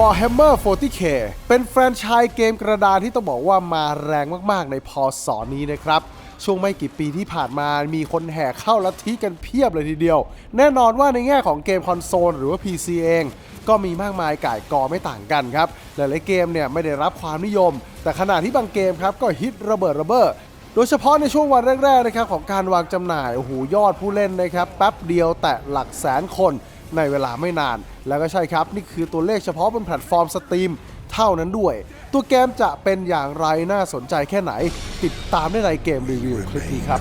Warhammer 40k เป็นแฟรนไชส์เกมกระดานที่ต้องบอกว่ามาแรงมากๆ ในพอสอนนี้นะครับ ช่วงไม่กี่ปีที่ผ่านมามีคนแห่เข้าลัทธิกันเพียบเลยทีเดียว แน่นอนว่าในแง่ของเกมคอนโซลหรือว่า PC เอง ก็มีมากมายก่ายกอไม่ต่างกันครับ หลายๆเกมเนี่ยไม่ได้รับความนิยม แต่ขณะที่บางเกมครับก็ฮิตระเบิดระเบ้อโดยเฉพาะในช่วงวันแรกๆนะครับของการวางจำหน่าย โอ้โห ยอดผู้เล่นนะครับ แป๊บเดียวแต่หลักแสนคน ในเวลาไม่นาน แล้วก็ใช่ครับ นี่คือตัวเลขเฉพาะบนแพลตฟอร์มสตรีมเท่านั้นด้วย ตัวเกมจะเป็นอย่างไรน่าสนใจแค่ไหน ติดตามได้ในเกมรีวิวคลิปนี้ครับ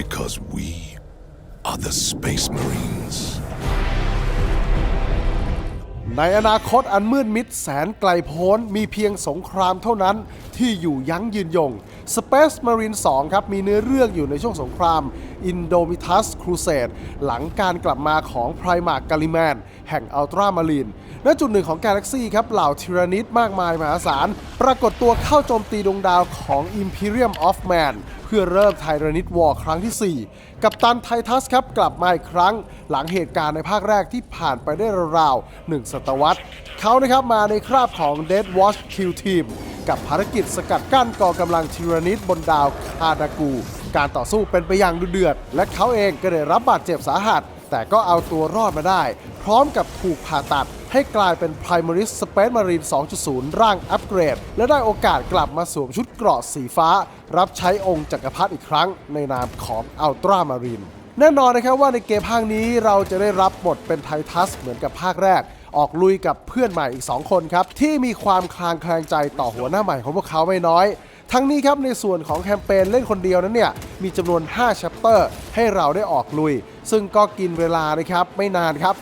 Because we are the Space Marines. ในอนาคตอันมืดมิดแสนไกลโพ้น มีเพียงสงครามเท่านั้นที่อยู่ยั้งยืนยง Space Marine 2 ครับ มีเนื้อเรื่องอยู่ในช่วงสงคราม Indomitus Crusade หลังการกลับมาของ Primarch Gallifreyan แห่ง Ultra Marine ณจุดหนึ่งของกาแล็กซี่ครับ เหล่าทีรานิดมากมายมหาศาล ปรากฏตัวเข้าโจมตีดวงดาวของ Imperium of Man พื่อเริ่มไทรนิดวอร์ครั้งที่ 4 กับตันไททัสครับกลับมาอีกครั้ง หลังเหตุการณ์ในภาคแรกที่ผ่านไปได้ราวๆหนึ่งศตวรรษ เขานะครับมาในคราบของ Dead Watch Kill Team กับภารกิจสกัดกั้นกองกำลังทีรานิดบนดาวคาดากู การต่อสู้เป็นไปอย่างดุเดือด และเขาเองก็ได้รับบาดเจ็บสาหัส แต่ก็เอาตัวรอดมาได้ พร้อมกับถูกผ่าตัด ให้กลายเป็น Primaris Space Marine 2.0 ร่างอัปเกรด และได้โอกาสกลับมาสวมชุดเกราะสีฟ้า รับใช้องค์จักรพรรดิอีกครั้งในนามของ Ultra Marine แน่นอนนะครับว่าในเกมภาคนี้เราจะได้รับบทเป็นไททัสเหมือนกับภาคแรก ออกลุยกับเพื่อนใหม่อีก 2 คนครับ ที่มีความคลางแคลงใจต่อหัวหน้าใหม่ของพวกเขาไม่น้อย ทั้งนี้ครับในส่วนของแคมเปญเล่นคนเดียวนั้นเนี่ย มีจำนวน5 chapter ให้เราได้ออกลุย ซึ่งก็กินเวลานะครับไม่นานครับ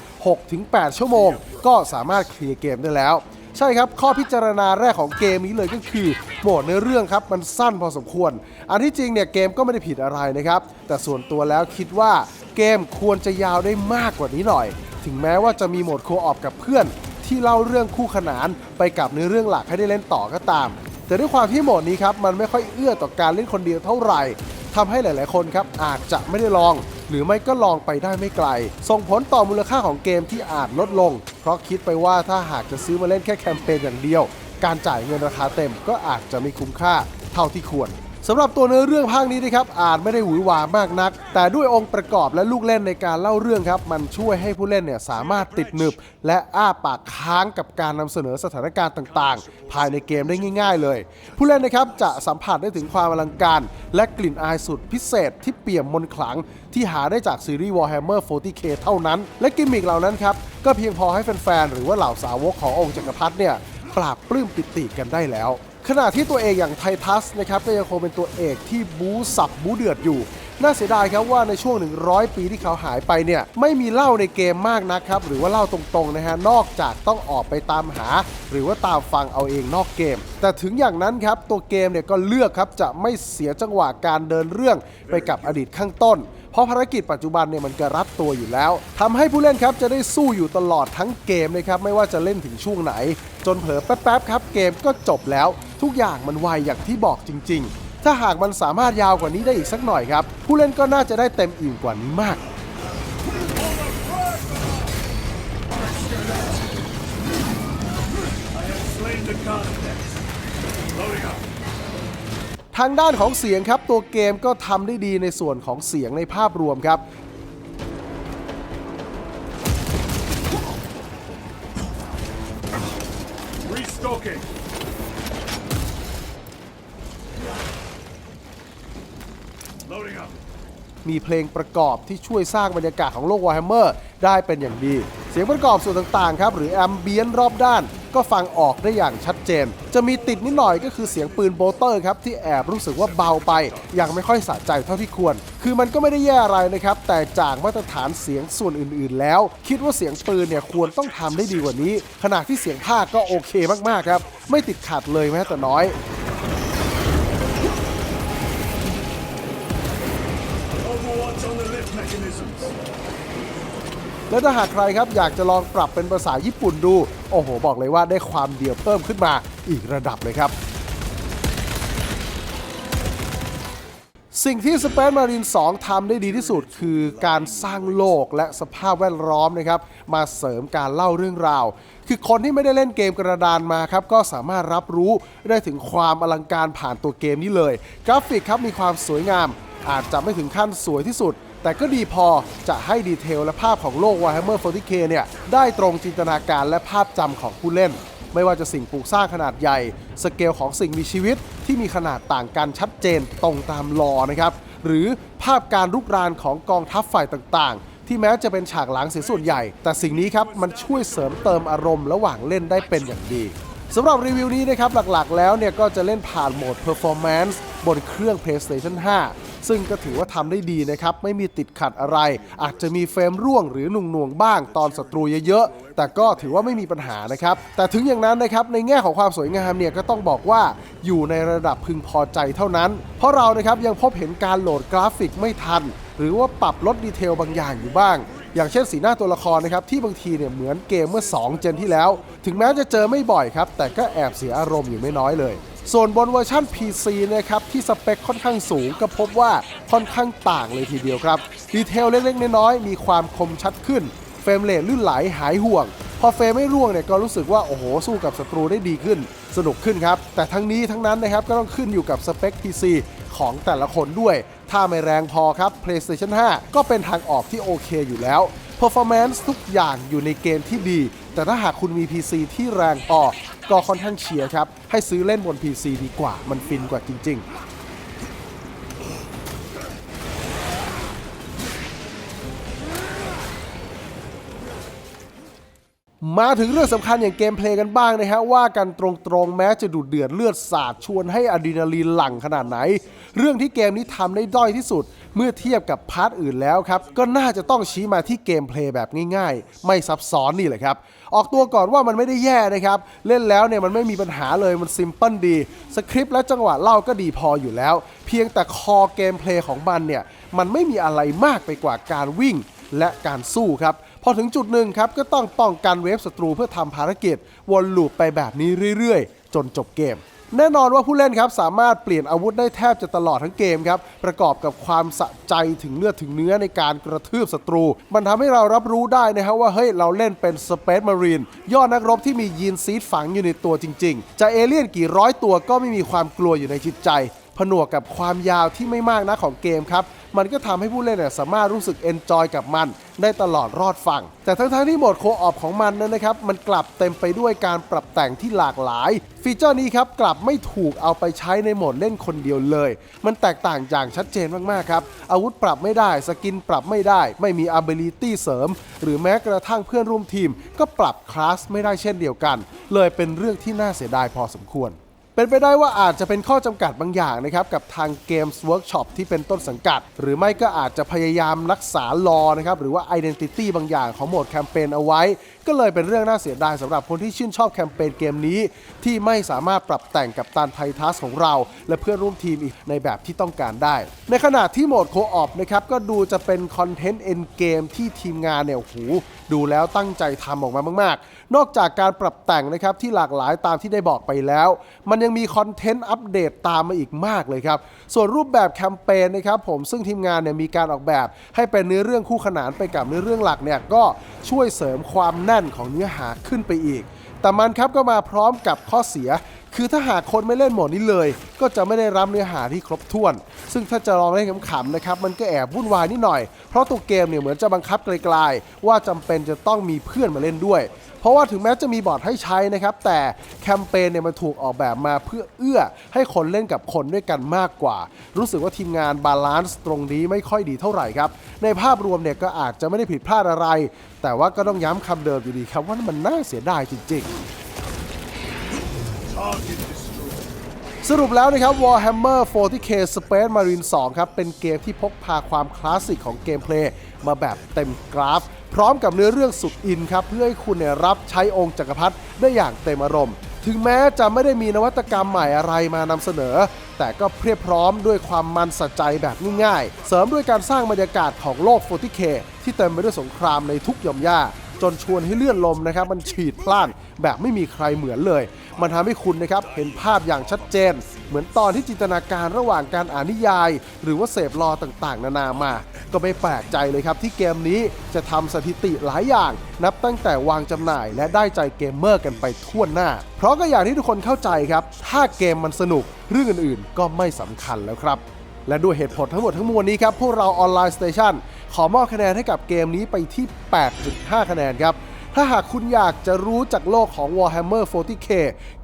6-8 ชั่วโมง ก็สามารถเคลียร์เกมได้แล้ว ใช่ครับ ข้อพิจารณาแรกของเกมนี้เลยก็คือโหมดเนื้อเรื่องครับมันสั้นพอสมควร อันที่จริงเนี่ยเกมก็ไม่ได้ผิดอะไรนะครับ แต่ส่วนตัวแล้วคิดว่าเกมควรจะยาวได้มากกว่านี้หน่อย ถึงแม้ว่าจะมีโหมดโคออปกับเพื่อน ที่เล่าเรื่องคู่ขนานไปกับเนื้อเรื่องหลักให้ได้เล่นต่อก็ตาม แต่ด้วยความที่โหมดนี้ครับมันไม่ค่อยเอื้อต่อการเล่นคนเดียวเท่าไหร่ ทำให้หลาย ๆ คนครับอาจจะไม่ได้ลอง หรือไม่ก็ลองไปได้ไม่ไกล ส่งผลต่อมูลค่าของเกมที่อาจลดลง เพราะคิดไปว่าถ้าหากจะซื้อมาเล่นแค่แคมเปญอย่างเดียว การจ่ายเงินราคาเต็มก็อาจจะไม่คุ้มค่าเท่าที่ควร สำหรับตัวเนื้อเรื่องภาคนี้นะครับอาจไม่ได้หวือหวามากนัก แต่ด้วยองค์ประกอบและลูกเล่นในการเล่าเรื่องครับ มันช่วยให้ผู้เล่นเนี่ยสามารถติดหนึบ และอ้าปากค้างกับการนำเสนอสถานการณ์ต่างๆ ภายในเกมได้ง่าย ๆ เลย ผู้เล่นนะครับจะสัมผัสได้ถึงความอลังการ และกลิ่นอายสุดพิเศษที่เปี่ยมมนขลัง ที่หาได้จากซีรีส์ Warhammer 40k เท่านั้น และกิมมิกเหล่านั้นครับก็เพียงพอให้แฟนๆหรือว่าเหล่าสาวกขององค์จักรพรรดิเนี่ยปราบปลื้มปิติกันได้แล้ว ขณะที่ตัวเอกอย่างไททัสนะครับก็ยังคงเป็นตัวเอกที่บูสับบูเดือดอยู่ น่าเสียดายครับว่าในช่วง 100 ปีที่เขาหายไปเนี่ยไม่มีเล่าในเกมมากนะครับ หรือว่าเล่าตรงๆนะฮะนอกจากต้องออกไปตามหา หรือว่าตามฟังเอาเองนอกเกม แต่ถึงอย่างนั้นครับตัวเกมเนี่ยก็เลือกครับจะไม่เสียจังหวะการเดินเรื่องไปกับอดีตข้างต้น เพราะภารกิจปัจจุบันเนี่ยมันกระรัดตัวอยู่แล้วทำให้ผู้เล่นครับจะได้สู้อยู่ตลอดทั้งเกมนะครับไม่ว่าจะเล่นถึงช่วงไหน จนเผลอแป๊บๆครับเกมก็จบแล้ว ทุกอย่างมันไวอย่างที่บอกจริง ๆ ถ้าหากมันสามารถยาวกว่านี้ได้อีกสักหน่อยครับผู้เล่นก็น่าจะได้เต็มอิ่มกว่านี้มาก ทางด้านของเสียงครับ ตัวเกมก็ทำได้ดีในส่วนของเสียงในภาพรวมครับ Restocking. มีเพลงประกอบที่ช่วยสร้างบรรยากาศของโลกวอร์แฮมเมอร์ได้เป็นอย่างดี เสียงประกอบส่วนต่างๆครับ หรือแอมเบียนรอบด้าน ก็ฟังออกได้อย่างชัดเจน จะมีติดนิดหน่อยก็คือเสียงปืนโบเตอร์ครับที่แอบรู้สึกว่าเบาไป ยังไม่ค่อยสะใจเท่าที่ควร คือมันก็ไม่ได้แย่อะไรนะครับ แต่จากมาตรฐานเสียงส่วนอื่น ๆ แล้ว คิดว่าเสียงปืนเนี่ยควรต้องทำได้ดีกว่านี้ ขณะที่เสียงภาคก็โอเคมากๆครับ ไม่ติดขัดเลยแม้แต่น้อย และถ้าหากใครครับอยากจะลองปรับเป็นภาษาญี่ปุ่นดู โอ้โห บอกเลยว่าได้ความเดียวเพิ่มขึ้นมาอีกระดับเลยครับ สิ่งที่ Space Marine 2ทำได้ดีที่สุดคือการสร้างโลกและสภาพแวดล้อมนะครับ มาเสริมการเล่าเรื่องราว คือคนที่ไม่ได้เล่นเกมกระดานมาครับ ก็สามารถรับรู้ได้ถึงความอลังการผ่านตัวเกมนี้เลย กราฟิกครับมีความสวยงาม อาจจะไม่ถึงขั้นสวยที่สุด แต่ก็ดีพอจะให้ดีเทลและภาพของโลก Warhammer 40k เนี่ยได้ตรงจินตนาการและภาพจำของผู้เล่น ไม่ว่าจะสิ่งปลูกสร้างขนาดใหญ่ สเกลของสิ่งมีชีวิตที่มีขนาดต่างกันชัดเจนตรงตามลอนะครับหรือภาพการรุกรานของกองทัพฝ่ายต่างๆ ที่แม้จะเป็นฉากหลังเสียส่วนใหญ่ แต่สิ่งนี้ครับมันช่วยเสริมเติมอารมณ์ระหว่างเล่นได้เป็นอย่างดีสำหรับรีวิวนี้นะครับหลักๆ แล้วเนี่ยก็จะเล่นผ่านโหมด Performance บนเครื่อง PlayStation 5 ซึ่งก็ถือว่าทำได้ดีนะครับ ไม่มีติดขัดอะไร อาจจะมีเฟรมร่วงหรือหน่วงๆบ้างตอนศัตรูเยอะๆ แต่ก็ถือว่าไม่มีปัญหานะครับ แต่ถึงอย่างนั้นนะครับ ในแง่ของความสวยงามเนี่ยก็ต้องบอกว่าอยู่ในระดับพึงพอใจเท่านั้น เพราะเรานะครับยังพบเห็นการโหลดกราฟิกไม่ทัน หรือว่าปรับลดดีเทลบางอย่างอยู่บ้างอย่างเช่นสีหน้าตัวละครนะครับที่บางทีเนี่ยเหมือนเกมเมื่อ 2 เจนที่แล้ว ถึงแม้จะเจอไม่บ่อยครับ แต่ก็แอบเสียอารมณ์อยู่ไม่น้อยเลย ส่วนบนเวอร์ชัน PC นะครับ ที่สเปคค่อนข้างสูงก็พบว่าค่อนข้างต่างเลยทีเดียวครับ ดีเทลเล็กๆ น้อยๆ มีความคมชัดขึ้น เฟรมเรทลื่นไหลหายห่วง พอเฟรมไม่ร่วงเนี่ยก็รู้สึกว่า โอ้โห สู้กับศัตรูได้ดีขึ้น สนุกขึ้นครับ แต่ทั้งนี้ทั้งนั้นนะครับ ก็ต้องขึ้นอยู่กับสเปค PC ของแต่ละคนด้วย ถ้าไม่แรงพอครับ PlayStation 5 ก็เป็นทางออกที่โอเคอยู่แล้ว Performance ทุกอย่างอยู่ในเกณฑ์ที่ดี แต่ถ้าหากคุณมี PC ที่แรงพอ ก็ค่อนข้างเชียร์ครับ ให้ซื้อเล่นบน PC ดีกว่ามันฟินกว่าจริง ๆ มาถึงเรื่องสำคัญอย่างเกมเพลย์กันบ้างนะฮะว่ากันตรงๆแม้จะดุเดือดเลือดสาดชวนให้อะดรีนาลีนหลั่งขนาดไหน เรื่องที่เกมนี้ทำได้ด้อยที่สุด เมื่อเทียบกับพาร์ทอื่นแล้วครับ ก็น่าจะต้องชี้มาที่เกมเพลย์แบบง่ายๆ ไม่ซับซ้อนนี่แหละครับ ออกตัวก่อนว่ามันไม่ได้แย่นะครับ เล่นแล้วเนี่ยมันไม่มีปัญหาเลยมันซิมเพิลดี สคริปต์และจังหวะเล่าก็ดีพออยู่แล้ว เพียงแต่คอเกมเพลย์ของมันเนี่ยมันไม่มีอะไรมากไปกว่าการวิ่งและการสู้ครับ พอถึงจุดหนึ่งครับก็ต้องป้องกันเวฟศัตรูเพื่อทำภารกิจ วนลูปไปแบบนี้เรื่อยๆ จนจบเกม แน่นอนว่าผู้เล่นครับสามารถเปลี่ยนอาวุธได้แทบจะตลอดทั้งเกมครับประกอบกับความสะใจถึงเลือดถึงเนื้อในการกระทืบศัตรู มันทำให้เรารับรู้ได้นะครับว่าเฮ้ยเราเล่นเป็นสเปซมารีนยอดนักรบที่มียีนซีดฝังอยู่ในตัวจริง ๆ จะเอเลี่ยนกี่ร้อยตัวก็ไม่มีความกลัวอยู่ในจิตใจ ผนวกกับความยาวที่ไม่มากนะของเกมครับ มันก็ทำให้ผู้เล่นเนี่ยสามารถรู้สึกเอนจอยกับมัน ได้ตลอดรอดฝั่ง แต่ทั้งๆที่โหมดโคออปของมันนั้นนะครับ มันกลับเต็มไปด้วยการปรับแต่งที่หลากหลาย ฟีเจอร์นี้ครับกลับไม่ถูกเอาไปใช้ในโหมดเล่นคนเดียวเลย มันแตกต่างอย่างชัดเจนมากๆครับอาวุธปรับไม่ได้สกินปรับไม่ได้ ไม่มี ability เสริม หรือแม้กระทั่งเพื่อนร่วมทีม ก็ปรับคลาสไม่ได้เช่นเดียวกัน เลยเป็นเรื่องที่น่าเสียดายพอสมควร เป็นไปได้ว่าอาจจะเป็นข้อจำกัดบางอย่างนะครับกับทาง Games Workshop ที่เป็นต้นสังกัด หรือไม่ก็อาจจะพยายามรักษาลอนะครับหรือว่า Identity บางอย่างของโหมดแคมเปญเอาไว้ ก็เลยเป็นเรื่องน่าเสียดายสำหรับคนที่ชื่นชอบแคมเปญเกมนี้ ที่ไม่สามารถปรับแต่งกับตันไททัสของเรา และเพื่อนร่วมทีมอีกในแบบที่ต้องการได้ ในขณะที่โหมดโคออปนะครับก็ดูจะเป็นคอนเทนต์เอ็นเกมที่ทีมงานเนี่ยโหดูแล้วตั้งใจทำออกมามากๆ นอกจากการปรับแต่งนะครับที่หลากหลายตามที่ได้บอกไปแล้ว มันยังมีคอนเทนต์อัปเดตตามมาอีกมากเลยครับ ส่วนรูปแบบแคมเปญนะครับผมซึ่งทีมงานเนี่ยมีการออกแบบ ให้เป็นเนื้อเรื่องคู่ขนานไปกับเนื้อเรื่องหลักเนี่ยก็ช่วยเสริมความแน่นของเนื้อหาขึ้นไปอีก แต่มันครับก็มาพร้อมกับข้อเสียคือถ้าหากคนไม่เล่นโหมดนี้เลย ก็จะไม่ได้รับเนื้อหาที่ครบถ้วน ซึ่งถ้าจะลองเล่นขำๆนะครับ มันก็แอบวุ่นวายนิดหน่อย เพราะตัวเกมเนี่ยเหมือนจะบังคับไกลๆ ว่าจำเป็นจะต้องมีเพื่อนมาเล่นด้วย เพราะว่าถึงแม้จะมีบอร์ดให้ใช้นะครับ แต่แคมเปญเนี่ยมันถูกออกแบบมาเพื่อเอื้อให้คนเล่นกับคนด้วยกันมากกว่า รู้สึกว่าทีมงานบาลานซ์ตรงนี้ไม่ค่อยดีเท่าไหร่ครับ ในภาพรวมเนี่ยก็อาจจะไม่ได้ผิดพลาดอะไร แต่ว่าก็ต้องย้ำคำเดิมอยู่ดีครับว่ามันน่าเสียดายจริง ๆสรุปแล้วนะครับ Warhammer 40k Space Marine 2 ครับ เป็นเกมที่พกพาความคลาสสิกของเกมเพลย์มาแบบเต็มกราฟ พร้อมกับเนื้อเรื่องสุดอินครับเพื่อให้คุณเนี่ยรับใช้องค์จักรพรรดิได้อย่างเต็มอารมณ์ ถึงแม้จะไม่ได้มีนวัตกรรมใหม่อะไรมานำเสนอ แต่ก็เพียบพร้อมด้วยความมันสัใจแบบง่ายๆ เสริมด้วยการสร้างบรรยากาศของโลก 40k ที่เต็มไปด้วยสงครามในทุกหย่อมย่าจนชวนให้เลื่อนลมนะครับ มันฉีดพล่านแบบไม่มีใครเหมือนเลย มันทำให้คุณนะครับ เห็นภาพอย่างชัดเจน เหมือนตอนที่จินตนาการระหว่างการอ่านนิยาย หรือว่าเสพลอต่างๆ นานามา ก็ไม่แปลกใจเลยครับที่เกมนี้จะทำสถิติหลายอย่าง นับตั้งแต่วางจำหน่ายและได้ใจเกมเมอร์กันไปทั่วหน้า เพราะก็อย่างที่ทุกคนเข้าใจครับ ถ้าเกมมันสนุกเรื่องอื่นๆ ก็ไม่สำคัญแล้วครับ และด้วยเหตุผลทั้งหมดทั้งมวลนี้ครับพวกเราออนไลน์สเตชันขอมอบคะแนนให้กับเกมนี้ไปที่ 8.5 คะแนนครับ ถ้าหากคุณอยากจะรู้จากโลกของ Warhammer 40k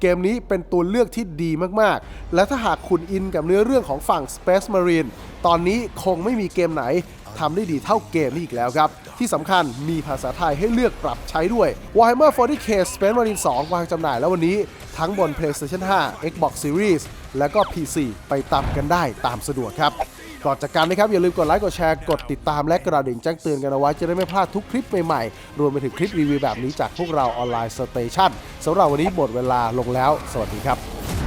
เกมนี้เป็นตัวเลือกที่ดีมากๆ และถ้าหากคุณอินกับเนื้อเรื่องของฝั่ง Space Marine ตอนนี้คงไม่มีเกมไหนทำได้ดีเท่าเกมนี้อีกแล้วครับ ที่สำคัญมีภาษาไทยให้เลือกปรับใช้ด้วย Warhammer 40k Space Marine 2 วางจำหน่ายแล้ววันนี้ทั้งบน PlayStation 5 Xbox Series และก็ PC ไปตามกันได้ตามสะดวกครับ ก่อนจากกันนะครับอย่าลืมกดไลค์กดแชร์กดติดตามและกระดิ่งแจ้งเตือนกันเอาไว้จะได้ไม่พลาดทุกคลิปใหม่ๆ รวมไปถึงคลิปรีวิวแบบนี้จากพวกเราออนไลน์สเตชันสำหรับวันนี้หมดเวลาลงแล้ว สวัสดีครับ